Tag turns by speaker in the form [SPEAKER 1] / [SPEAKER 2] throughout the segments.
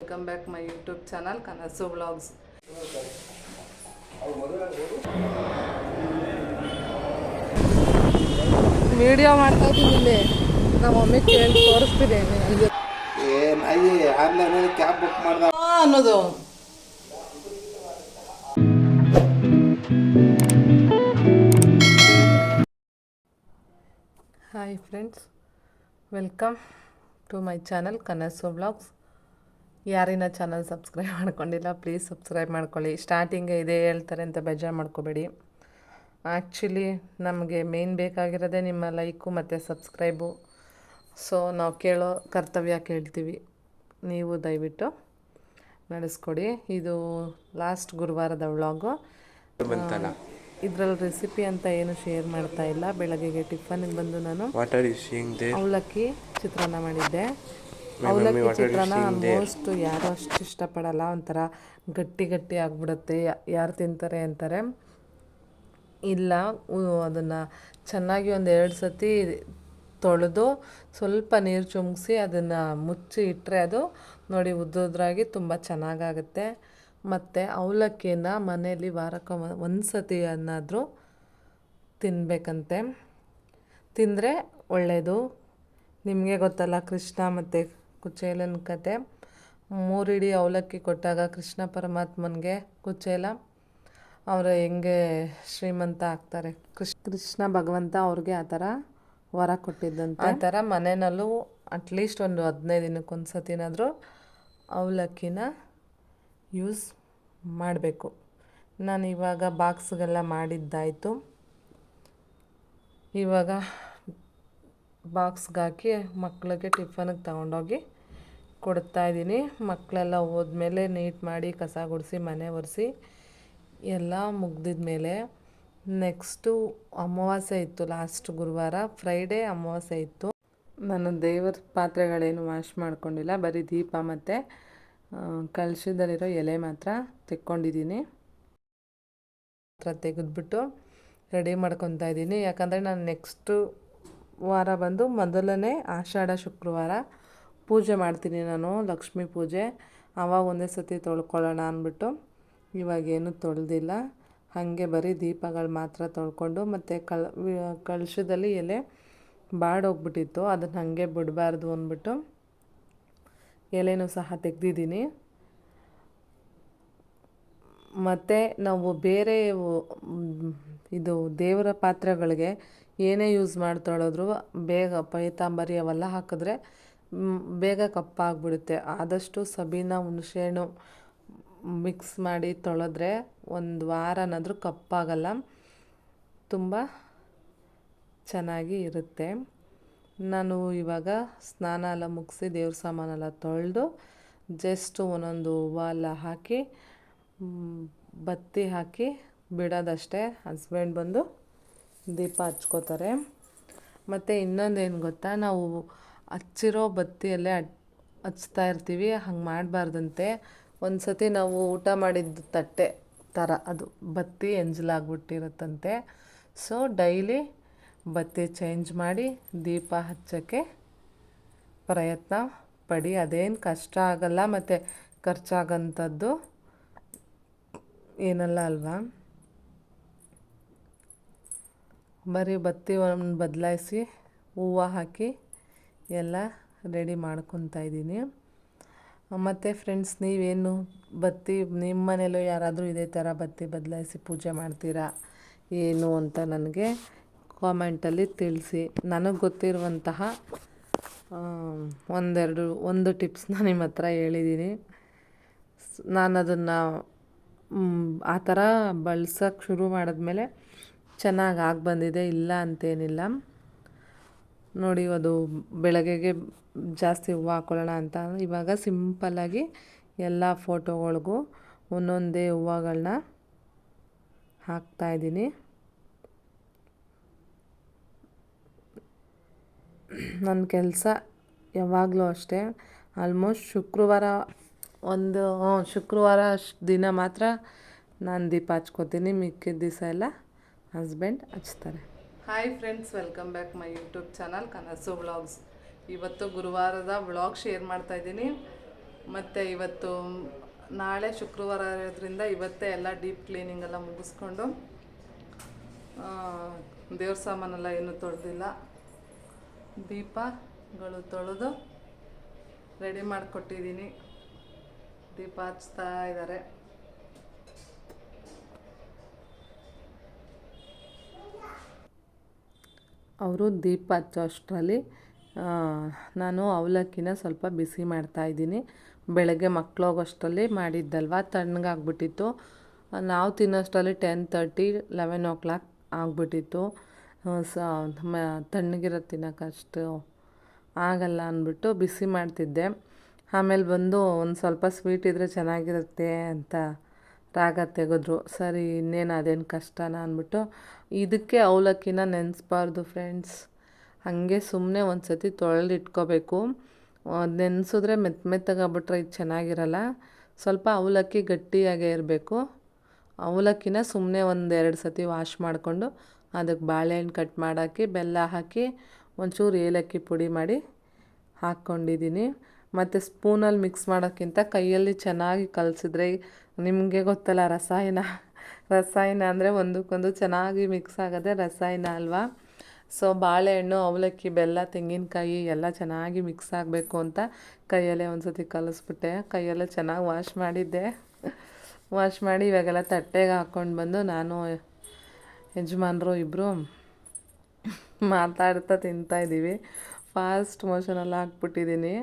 [SPEAKER 1] Welcome back my YouTube channel Kanasu vlogs video ಮಾಡ್ತಾ ಇದ್ದೀನಿ ಇಲ್ಲಿ. ನಮ್ಮ ಮಮ್ಮಿ ಕೇಳಿ
[SPEAKER 2] ಆನ್ಲೈನಲ್ಲಿ ಕ್ಯಾಬ್ ಬುಕ್ ಮಾಡ್ದ
[SPEAKER 1] ಅನ್ನೋದು. Hi friends welcome to my channel Kanasu vlogs ಯಾರಿನ channel subscribe ಮಾಡ್ಕೊಂಡಿಲ್ಲ ಪ್ಲೀಸ್ ಸಬ್ಸ್ಕ್ರೈಬ್ ಮಾಡ್ಕೊಳ್ಳಿ. ಸ್ಟಾರ್ಟಿಂಗ್ ಇದೇ ಹೇಳ್ತಾರೆ ಅಂತ ಬೇಜಾರು ಮಾಡ್ಕೋಬೇಡಿ. ಆ್ಯಕ್ಚುಲಿ ನಮಗೆ ಮೇನ್ ಬೇಕಾಗಿರೋದೇ ನಿಮ್ಮ ಲೈಕು ಮತ್ತು ಸಬ್ಸ್ಕ್ರೈಬು ಸೊ ನಾವು ಕೇಳೋ ಕರ್ತವ್ಯ ಕೇಳ್ತೀವಿ. ನೀವು ದಯವಿಟ್ಟು ನಡೆಸ್ಕೊಡಿ. ಇದು ಲಾಸ್ಟ್ ಗುರುವಾರದ ವ್ಲಾಗು ಇದ್ರಲ್ಲಿ ರೆಸಿಪಿ ಅಂತ ಏನು ಶೇರ್ ಮಾಡ್ತಾ ಇಲ್ಲ. ಬೆಳಗ್ಗೆಗೆ ಟಿಫನ್ಗೆ ಬಂದು ನಾನು ಅವಲಕ್ಕಿ ಚಿತ್ರಾನ್ನ ಮಾಡಿದ್ದೆ. ಅವಲಕ್ಕಿ ಚಿತ್ರಾನ್ನ ಆಲ್ಮೋಸ್ಟ್ ಯಾರು ಅಷ್ಟು ಇಷ್ಟಪಡಲ್ಲ ಒಂಥರ ಗಟ್ಟಿ ಗಟ್ಟಿ ಆಗಿಬಿಡುತ್ತೆ ಯಾರು ತಿಂತಾರೆ ಅಂತಾರೆ. ಇಲ್ಲ ಅದನ್ನು ಚೆನ್ನಾಗಿ ಒಂದು ಎರಡು ಸತಿ ತೊಳೆದು ಸ್ವಲ್ಪ ನೀರು ಚುಮ್ಗಿಸಿ ಅದನ್ನು ಮುಚ್ಚಿ ಇಟ್ಟರೆ ಅದು ನೋಡಿ ಉದ್ದುದ್ರಾಗಿ ತುಂಬ ಚೆನ್ನಾಗಾಗುತ್ತೆ. ಮತ್ತು ಅವಲಕ್ಕಿನ ಮನೆಯಲ್ಲಿ ವಾರಕ್ಕೆ ಒಂದು ಸತಿ ಅನ್ನಾದರೂ ತಿನ್ನಬೇಕಂತೆ ತಿಂದರೆ ಒಳ್ಳೆಯದು ನಿಮಗೆ ಗೊತ್ತಲ್ಲ ಕೃಷ್ಣ ಮತ್ತು ಕುಚೇಲನ ಕತೆ. ಮೂರಿಡಿ ಅವಲಕ್ಕಿ ಕೊಟ್ಟಾಗ ಕೃಷ್ಣ ಪರಮಾತ್ಮನಿಗೆ ಕುಚೇಲ. ಅವರು ಹೆಂಗೆ ಶ್ರೀಮಂತ ಆಗ್ತಾರೆ. ಕೃಷ್, ಕೃಷ್ಣ ಭಗವಂತ ಅವ್ರಿಗೆ ಆ ಥರ ವರ ಕೊಟ್ಟಿದ್ದಂತೆ. ಆ ಥರ ಮನೆಯಲ್ಲೂ ಅಟ್ಲೀಸ್ಟ್ ಒಂದು ಹದಿನೈದು ದಿನಕ್ಕೊಂದು ಸತಿನಾದರೂ ಅವಲಕ್ಕಿನ ಯೂಸ್ ಮಾಡಬೇಕು. ನಾನು ಇವಾಗ ಬಾಕ್ಸ್ಗೆಲ್ಲ ಮಾಡಿದ್ದಾಯಿತು. ಇವಾಗ ಬಾಕ್ಸ್ಗೆ ಹಾಕಿ ಮಕ್ಕಳಿಗೆ ಟಿಫನ್ಗೆ ತಗೊಂಡೋಗಿ ಕೊಡ್ತಾಯಿದ್ದೀನಿ ಮಕ್ಕಳೆಲ್ಲ ಹೋದ್ಮೇಲೆ ನೀಟ್ ಮಾಡಿ ಕಸ ಗುಡಿಸಿ, ಮನೆ ಒರೆಸಿ ಎಲ್ಲ ಮುಗ್ದಿದ ಮೇಲೆ ನೆಕ್ಸ್ಟು ಅಮಾವಾಸ್ಯೆ ಇತ್ತು ಲಾಸ್ಟ್ ಗುರುವಾರ. ಫ್ರೈಡೇ ಅಮಾವಾಸ್ಯೆ ಇತ್ತು. ನಾನು ದೇವರ ಪಾತ್ರೆಗಳೇನು ವಾಶ್ ಮಾಡ್ಕೊಂಡಿಲ್ಲ, ಬರೀ ದೀಪ ಮತ್ತು ಕಲಶದಲ್ಲಿರೋ ಎಲೆ ಮಾತ್ರ ತೆಕ್ಕೊಂಡಿದ್ದೀನಿ. ಹತ್ರ ತೆಗೆದ್ಬಿಟ್ಟು ರೆಡಿ ಮಾಡ್ಕೊತಾ ಇದ್ದೀನಿ. ಯಾಕಂದರೆ ನಾನು ನೆಕ್ಸ್ಟು ವಾರ ಬಂದು ಮೊದಲನೇ ಆಷಾಢ ಶುಕ್ರವಾರ ಪೂಜೆ ಮಾಡ್ತೀನಿ ನಾನು, ಲಕ್ಷ್ಮೀ ಪೂಜೆ. ಆವಾಗ ಒಂದೇ ಸತಿ ತೊಳ್ಕೊಳ್ಳೋಣ ಅಂದ್ಬಿಟ್ಟು ಇವಾಗೇನು ತೊಳೆದಿಲ್ಲ. ಹಾಗೆ ಬರೀ ದೀಪಗಳು ಮಾತ್ರ ತೊಳ್ಕೊಂಡು ಮತ್ತು ಕಳ್ ಕಳಶದಲ್ಲಿ ಎಲೆ ಬಾಡೋಗ್ಬಿಟ್ಟಿತ್ತು. ಅದನ್ನು ಹಾಗೆ ಬಿಡಬಾರ್ದು ಅಂದ್ಬಿಟ್ಟು ಎಲೆನೂ ಸಹ ತೆಗ್ದಿದ್ದೀನಿ. ಮತ್ತು ನಾವು ಬೇರೆ ಇದು ದೇವರ ಪಾತ್ರೆಗಳಿಗೆ ಏನೇ ಯೂಸ್ ಮಾಡಿ ಬೇಗ ಪೈತಾಂಬರಿ ಅವೆಲ್ಲ ಹಾಕಿದ್ರೆ ಬೇಗ ಕಪ್ಪಾಗ್ಬಿಡುತ್ತೆ. ಆದಷ್ಟು ಸಬೀನ ಹುಣಸೆಹಣ್ಣು ಮಿಕ್ಸ್ ಮಾಡಿ ತೊಳೆದ್ರೆ ಒಂದು ವಾರನಾದರೂ ಕಪ್ಪಾಗಲ್ಲ. ತುಂಬ ಚೆನ್ನಾಗಿ ಇರುತ್ತೆ. ನಾನು ಇವಾಗ ಸ್ನಾನ ಎಲ್ಲ ಮುಗಿಸಿ ದೇವ್ರ ಸಾಮಾನೆಲ್ಲ ತೊಳೆದು ಜಸ್ಟ್ ಒಂದೊಂದು ಹೂವು ಹಾಕಿ ಬತ್ತಿ ಹಾಕಿ ಬಿಡೋದಷ್ಟೇ ಹಸ್ಬೆಂಡ್ ಬಂದು ದೀಪ ಹಚ್ಕೋತಾರೆ. ಮತ್ತು ಇನ್ನೊಂದೇನು ಗೊತ್ತಾ, ನಾವು ಹಚ್ಚಿರೋ ಬತ್ತಿಯಲ್ಲೇ ಹಚ್ತಾ ಇರ್ತೀವಿ, ಹಂಗೆ ಮಾಡಬಾರ್ದಂತೆ. ಒಂದು ಸತಿ ನಾವು ಊಟ ಮಾಡಿದ ತಟ್ಟೆ ಥರ ಅದು ಬತ್ತಿ ಎಂಜಲಾಗ್ಬಿಟ್ಟಿರುತ್ತಂತೆ ಸೊ, ಡೈಲಿ ಬತ್ತಿ ಚೇಂಜ್ ಮಾಡಿ ದೀಪ ಹಚ್ಚೋಕ್ಕೆ ಪ್ರಯತ್ನ ಪಡಿ. ಅದೇನು ಕಷ್ಟ ಆಗಲ್ಲ, ಮತ್ತು ಖರ್ಚಾಗಂಥದ್ದು ಏನಲ್ಲ ಅಲ್ವಾ? ಬರೀ ಬತ್ತಿ ಒಂದು ಬದಲಾಯಿಸಿ ಹೂವು ಹಾಕಿ ಎಲ್ಲ ರೆಡಿ ಮಾಡ್ಕೊತಾ ಇದ್ದೀನಿ. ಮತ್ತು ಫ್ರೆಂಡ್ಸ್ ನೀವೇನು ಬತ್ತಿ ನಿಮ್ಮ ಮನೇಲೂ ಯಾರಾದರೂ ಇದೇ ಥರ ಬತ್ತಿ ಬದಲಾಯಿಸಿ ಪೂಜೆ ಮಾಡ್ತೀರಾ, ಏನು ಅಂತ ನನಗೆ ಕಾಮೆಂಟಲ್ಲಿ ತಿಳಿಸಿ. ನನಗೆ ಗೊತ್ತಿರುವಂತಹ ಒಂದೆರಡು, ಒಂದು ಟಿಪ್ಸ್ನ ನಿಮ್ಮ ಹತ್ರ ಹೇಳಿದ್ದೀನಿ. ನಾನು ಅದನ್ನು ಆ ಥರ ಬಳಸೋಕ್ಕೆ ಶುರು ಮಾಡಿದ್ಮೇಲೆ ಚೆನ್ನಾಗಿ ಆಗಿ ಬಂದಿದೆ, ಇಲ್ಲ ಅಂತೇನಿಲ್ಲ. ನೋಡಿ, ಅದು ಬೆಳಗ್ಗೆಗೆ ಜಾಸ್ತಿ ಹೂವು ಹಾಕೊಳ್ಳೋಣ ಅಂತ ಇವಾಗ ಸಿಂಪಲ್ಲಾಗಿ ಎಲ್ಲ ಫೋಟೋಗಳಿಗೂ ಒಂದೊಂದೇ ಹೂವುಗಳನ್ನ ಹಾಕ್ತಾಯಿದ್ದೀನಿ ನನ್ನ ಕೆಲಸ ಯಾವಾಗಲೂ ಅಷ್ಟೇ. ಆಲ್ಮೋಸ್ಟ್ ಶುಕ್ರವಾರ ಒಂದು ಶುಕ್ರವಾರ ದಿನ ಮಾತ್ರ ನಾನು ದೀಪ ಹಚ್ಕೋತೀನಿ. ಮಿಕ್ಕಿದ ದಿವಸ ಎಲ್ಲ ಹಸ್ಬೆಂಡ್ ಹಚ್ತಾರೆ. Hi friends welcome back my YouTube channel Kanasu vlogs ಇವತ್ತು ಗುರುವಾರದ ವ್ಲಾಗ್ ಶೇರ್ ಮಾಡ್ತಾ ಇದ್ದೀನಿ. ಮತ್ತು ಇವತ್ತು, ನಾಳೆ ಶುಕ್ರವಾರ ಇರೋದ್ರಿಂದ ಇವತ್ತೇ ಎಲ್ಲ ಡೀಪ್ ಕ್ಲೀನಿಂಗ್ ಎಲ್ಲ ಮುಗಿಸ್ಕೊಂಡು ದೇವ್ರ ಸಾಮಾನೆಲ್ಲ ಏನೂ ತೊಳೆದಿಲ್ಲ. ದೀಪಗಳು ತೊಳೆದು ರೆಡಿ ಮಾಡಿಕೊಟ್ಟಿದ್ದೀನಿ. ದೀಪ ಹಚ್ತಾ ಇದ್ದಾರೆ ಅವರು ದೀಪ ಹಚ್ಚೋ ಅಷ್ಟರಲ್ಲಿ ನಾನು ಅವಲಕ್ಕಿನ ಸ್ವಲ್ಪ ಬಿಸಿ ಮಾಡ್ತಾಯಿದ್ದೀನಿ ಬೆಳಗ್ಗೆ ಮಕ್ಕಳು ಹೋಗೋಷ್ಟರಲ್ಲಿ ಮಾಡಿದ್ದಲ್ವ? ತಣ್ಣಗಾಗ್ಬಿಟ್ಟಿತ್ತು. ನಾವು ತಿನ್ನೋಷ್ಟರಲ್ಲಿ ten thirty, eleven o'clock ಆಗಿಬಿಟ್ಟಿತ್ತು. ಸ ತಣ್ಣಗಿರೋ ತಿನ್ನೋಕ್ಕಷ್ಟು ಆಗಲ್ಲ ಅಂದ್ಬಿಟ್ಟು ಬಿಸಿ ಮಾಡ್ತಿದ್ದೆ. ಆಮೇಲೆ ಬಂದು ಒಂದು ಸ್ವಲ್ಪ ಸ್ವೀಟ್ ಇದ್ದರೆ ಚೆನ್ನಾಗಿರುತ್ತೆ ಅಂತ ರಾಗ ತೆಗೆದ್ರು. ಸರಿ, ಇನ್ನೇನು ಅದೇನು ಕಷ್ಟನ ಅಂದ್ಬಿಟ್ಟು ಇದಕ್ಕೆ ಅವಲಕ್ಕಿನ ನೆನೆಸ್ಬಾರ್ದು ಫ್ರೆಂಡ್ಸ್ ಹಾಗೆ ಸುಮ್ಮನೆ ಒಂದು ಸತಿ ತೊಳೆದು ಇಟ್ಕೋಬೇಕು ನೆನೆಸಿದ್ರೆ ಮೆತ್ತ ಮೆತ್ತಗಾಗ್ಬಿಟ್ರೆ ಇದು ಚೆನ್ನಾಗಿರಲ್ಲ. ಸ್ವಲ್ಪ ಅವಲಕ್ಕಿ ಗಟ್ಟಿಯಾಗೇ ಇರಬೇಕು. ಅವಲಕ್ಕಿನ ಸುಮ್ಮನೆ ಒಂದು ಎರಡು ಸತಿ ವಾಶ್ ಮಾಡಿಕೊಂಡು ಅದಕ್ಕೆ ಬಾಳೆಹಣ್ಣು ಕಟ್ ಮಾಡಾಕಿ, ಬೆಲ್ಲ ಹಾಕಿ, ಒಂಚೂರು ಏಲಕ್ಕಿ ಪುಡಿ ಮಾಡಿ ಹಾಕ್ಕೊಂಡಿದ್ದೀನಿ ಮತ್ತು ಸ್ಪೂನಲ್ಲಿ ಮಿಕ್ಸ್ ಮಾಡೋಕ್ಕಿಂತ ಕೈಯಲ್ಲಿ ಚೆನ್ನಾಗಿ ಕಲಸಿದ್ರೆ ನಿಮಗೆ ಗೊತ್ತಲ್ಲ ರಸಾಯನ ರಸಾಯನ ಅಂದರೆ ಒಂದಕ್ಕೊಂದು ಚೆನ್ನಾಗಿ ಮಿಕ್ಸ್ ಆಗೋದೇ ರಸಾಯನ ಅಲ್ವಾ? ಸೊ ಬಾಳೆಹಣ್ಣು, ಅವಲಕ್ಕಿ, ಬೆಲ್ಲ, ತೆಂಗಿನಕಾಯಿ ಎಲ್ಲ ಚೆನ್ನಾಗಿ ಮಿಕ್ಸ್ ಆಗಬೇಕು ಅಂತ ಕೈಯಲ್ಲೇ ಒಂದು ಸತಿ ಕಲಿಸ್ಬಿಟ್ಟೆ. ಕೈಯಲ್ಲೇ ಚೆನ್ನಾಗಿ ವಾಶ್ ಮಾಡಿದ್ದೆ. ವಾಶ್ ಮಾಡಿ ಇವಾಗೆಲ್ಲ ತಟ್ಟೆಗೆ ಹಾಕ್ಕೊಂಡು ಬಂದು ನಾನು ಯಜಮಾನರು ಇಬ್ಬರು ಮಾತಾಡ್ತಾ ತಿಂತಾಯಿದ್ದೀವಿ ಫಾಸ್ಟ್ ಮೋಷನಲ್ಲಿ ಹಾಕ್ಬಿಟ್ಟಿದ್ದೀನಿ.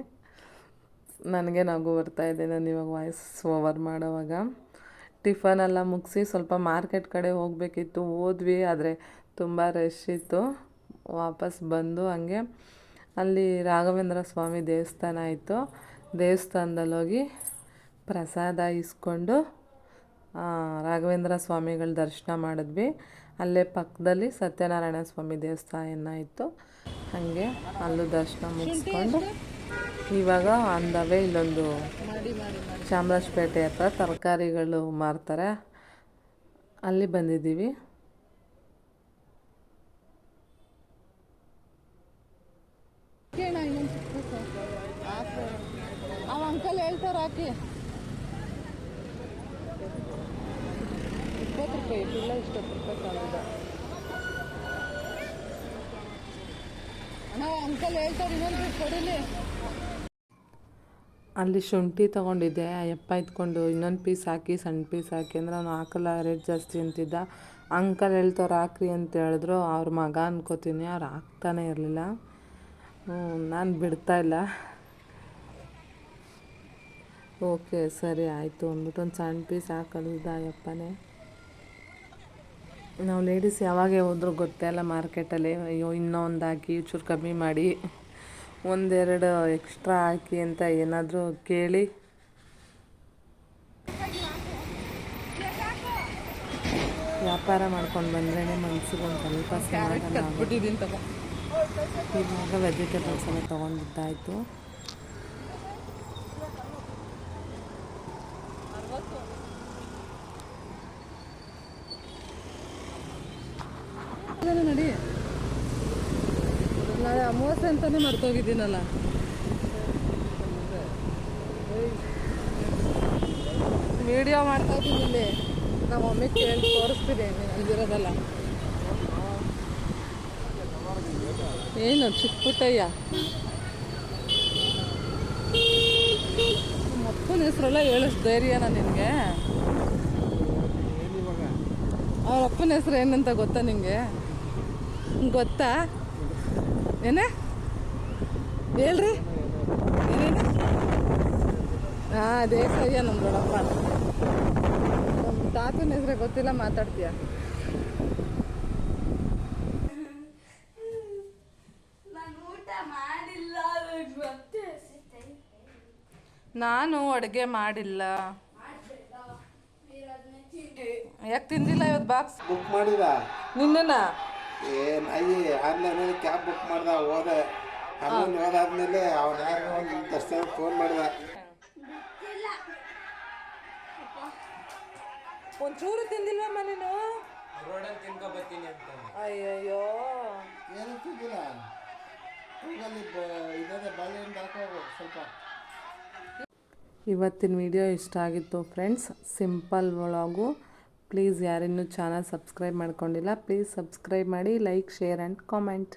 [SPEAKER 1] ನನಗೆ ನಗು ಬರ್ತಾಯಿದೆ ನಾನು ಇವಾಗ ವಾಯ್ಸ್ ಓವರ್ ಮಾಡೋವಾಗ. ಟಿಫನೆಲ್ಲ ಮುಗಿಸಿ ಸ್ವಲ್ಪ ಮಾರ್ಕೆಟ್ ಕಡೆ ಹೋಗಬೇಕಿತ್ತು, ಹೋದ್ವಿ, ಆದರೆ ತುಂಬ ರಶ್ ಇತ್ತು. ವಾಪಸ್ ಬಂದು ಹಂಗೆ ಅಲ್ಲಿ ರಾಘವೇಂದ್ರ ಸ್ವಾಮಿ ದೇವಸ್ಥಾನ ಇತ್ತು. ದೇವಸ್ಥಾನದಲ್ಲಿ ಹೋಗಿ ಪ್ರಸಾದ ಇಸ್ಕೊಂಡು ರಾಘವೇಂದ್ರ ಸ್ವಾಮಿಗಳ ದರ್ಶನ ಮಾಡಿದ್ವಿ. ಅಲ್ಲೇ ಪಕ್ಕದಲ್ಲಿ ಸತ್ಯನಾರಾಯಣ ಸ್ವಾಮಿ ದೇವಸ್ಥಾನ ಇತ್ತು. ಹಾಗೆ ಅಲ್ಲೂ ದರ್ಶನ ಮುಗಿಸ್ಕೊಂಡು ಇವಾಗ ಅಂದವೇ ಇಲ್ಲೊಂದು ಚಾಮರಾಜಪೇಟೆ ಹತ್ರ ತರಕಾರಿಗಳು ಮಾರ್ತಾರೆ. ಅಲ್ಲಿ ಬಂದಿದ್ದೀವಿ.
[SPEAKER 3] ಅಂಕಲ್ ಹೇಳ್ತಾರೆ ಹಾಕಿ ಇಪ್ಪತ್ತು ರೂಪಾಯಿ ಇಲ್ಲ ಇಷ್ಟೊತ್ತು ರೂಪಾಯಿ ಸಾವಿರದ ಅಣ್ಣ ಅಂಕಲ್ ಹೇಳ್ತಾರೆ ಇನ್ನೊಂದು ಕೊಡಿಲಿ.
[SPEAKER 1] ಅಲ್ಲಿ ಶುಂಠಿ ತೊಗೊಂಡಿದ್ದೆ. ಅಯ್ಯಪ್ಪ ಇದ್ಕೊಂಡು ಇನ್ನೊಂದು ಪೀಸ್ ಹಾಕಿ, ಸಣ್ಣ ಪೀಸ್ ಹಾಕಿ ಅಂದ್ರೆ ಅವ್ನು ಹಾಕಲ್ಲ ರೇಟ್ ಜಾಸ್ತಿ ಅಂತಿದ್ದ. ಅಂಕಲ್ ಹೇಳ್ತವ್ರು ಹಾಕ್ರಿ ಅಂತ ಹೇಳಿದ್ರು. ಅವ್ರ ಮಗ ಅನ್ಕೋತೀನಿ, ಅವ್ರು ಹಾಕ್ತಾನೆ ಇರಲಿಲ್ಲ. ನಾನು ಬಿಡ್ತಾ ಇಲ್ಲ. ಓಕೆ ಸರಿ, ಆಯಿತು. ಅಂದ್ಬಿಟ್ಟು ಒಂದು ಸಣ್ಣ ಪೀಸ್ ಹಾಕಲ್ದ ಅಯ್ಯಪ್ಪನೇ. ನಾವು ಲೇಡೀಸ್ ಯಾವಾಗ ಹೋದ್ರು ಗೊತ್ತೇ ಅಲ್ಲ. ಮಾರ್ಕೆಟಲ್ಲಿ ಅಯ್ಯೋ ಇನ್ನೂ ಒಂದು ಹಾಕಿ ಚೂರು ಕಮ್ಮಿ ಮಾಡಿ. ಒಂದೆರಡು ಎಕ್ಸ್ಟ್ರಾ ಹಾಕಿ ಅಂತ ಏನಾದರೂ ಕೇಳಿ. ವ್ಯಾಪಾರ ಮಾಡ್ಕೊಂಡು ಬಂದ್ರೇ ಮನ್ಸಿಗೆ ಒಂದು ಸ್ವಲ್ಪ ಸಮಾಧಾನ ಇವಾಗ ವೆಜಿಟೇಬಲ್ಸ್ ಎಲ್ಲ ತೊಗೊಂಡಿದ್ದಾಯಿತು
[SPEAKER 3] ಅದನ್ನ ನಡಿ ಅಮಾವಾಸ್ಯೆ ಅಂತಾನೆ ಮರ್ತೋಗಿದ್ದೀನಲ್ಲ. ವಿಡಿಯೋ ಮಾಡ್ತಾ ಇದ್ದೀನಿ ಇಲ್ಲಿ. ನಮ್ಮ ಮಮ್ಮಿ ಕೇಳಿ ತೋರಿಸ್ತೀನಿ ಅಲ್ಲಿರೋದಲ್ಲ ಏನು ಚಿಕ್ಕ ಪುಟ್ಟಯ್ಯ ಅಪ್ಪನ ಹೆಸರೆಲ್ಲ ಹೇಳಿಸ್ ಧೈರ್ಯನಾ ನಿನಗೆ. ಅವ್ರ ಅಪ್ಪನ ಹೆಸರು ಏನಂತ ಗೊತ್ತಾ ನಿಮಗೆ ಗೊತ್ತಾ? ಏನ? ಹೇಳ್ರಿ. ಏನೇನು? ಹಾಂ ದೇಸಯ್ಯ ನಮ್ಮ ದೊಡ್ಡಪ್ಪ. ನಮ್ಮ ತಾತನ ಹೆಸ್ರೇ ಗೊತ್ತಿಲ್ಲ ಮಾತಾಡ್ತೀಯ?
[SPEAKER 4] ನಾನು ಊಟ ಮಾಡಿಲ್ಲ ನನಗ್ ಮತ್ತೆ ಹಸಿತೈತೆ.
[SPEAKER 1] ನಾನು ಅಡುಗೆ ಮಾಡಿಲ್ಲ. ಯಾಕೆ ತಿಂದಿಲ್ಲ ಇವತ್ತು ಬಾಕ್ಸ್
[SPEAKER 2] ಬುಕ್ ಮಾಡಿದ
[SPEAKER 1] ನಿನ್ನ
[SPEAKER 2] ಅಯ್ಯಿ ಆನ್ಲೈನ್ ಆನ್ಲೈನಲ್ಲಿ ಕ್ಯಾಬ್ ಬುಕ್ ಮಾಡ್ದ ಹೋದೆ. ಆನ್ಲೈನ್ ಹೋದಾದ್ಮೇಲೆ ಅವ್ನು ಯಾರು ಒಂದು ದರ್ಶನ ಫೋನ್ ಮಾಡ್ದ.
[SPEAKER 1] ಒಂಚೂರು ತಿಂದಿಲ್ವಮ್ಮ ನೀನು? ಅಯ್ಯಯ್ಯೋ.
[SPEAKER 2] ಏನು ತಿಂದಿಲ್ಲ. ಕೂಗಲ್ಲಿ ಇದಾದ ಬಾಳೆಹಣ್ಣು ಹಾಕೋ ಸ್ವಲ್ಪ.
[SPEAKER 1] ಇವತ್ತಿನ ವಿಡಿಯೋ ಇಷ್ಟ ಆಗಿತ್ತು ಫ್ರೆಂಡ್ಸ್ ಸಿಂಪಲ್ ವ್ಲಾಗು ಪ್ಲೀಸ್ ಯಾರಿನ್ನೂ ಚಾನಲ್ ಸಬ್ಸ್ಕ್ರೈಬ್ ಮಾಡ್ಕೊಂಡಿಲ್ಲ ಪ್ಲೀಸ್ ಸಬ್ಸ್ಕ್ರೈಬ್ ಮಾಡಿ ಲೈಕ್ ಶೇರ್ ಆ್ಯಂಡ್ ಕಾಮೆಂಟ್.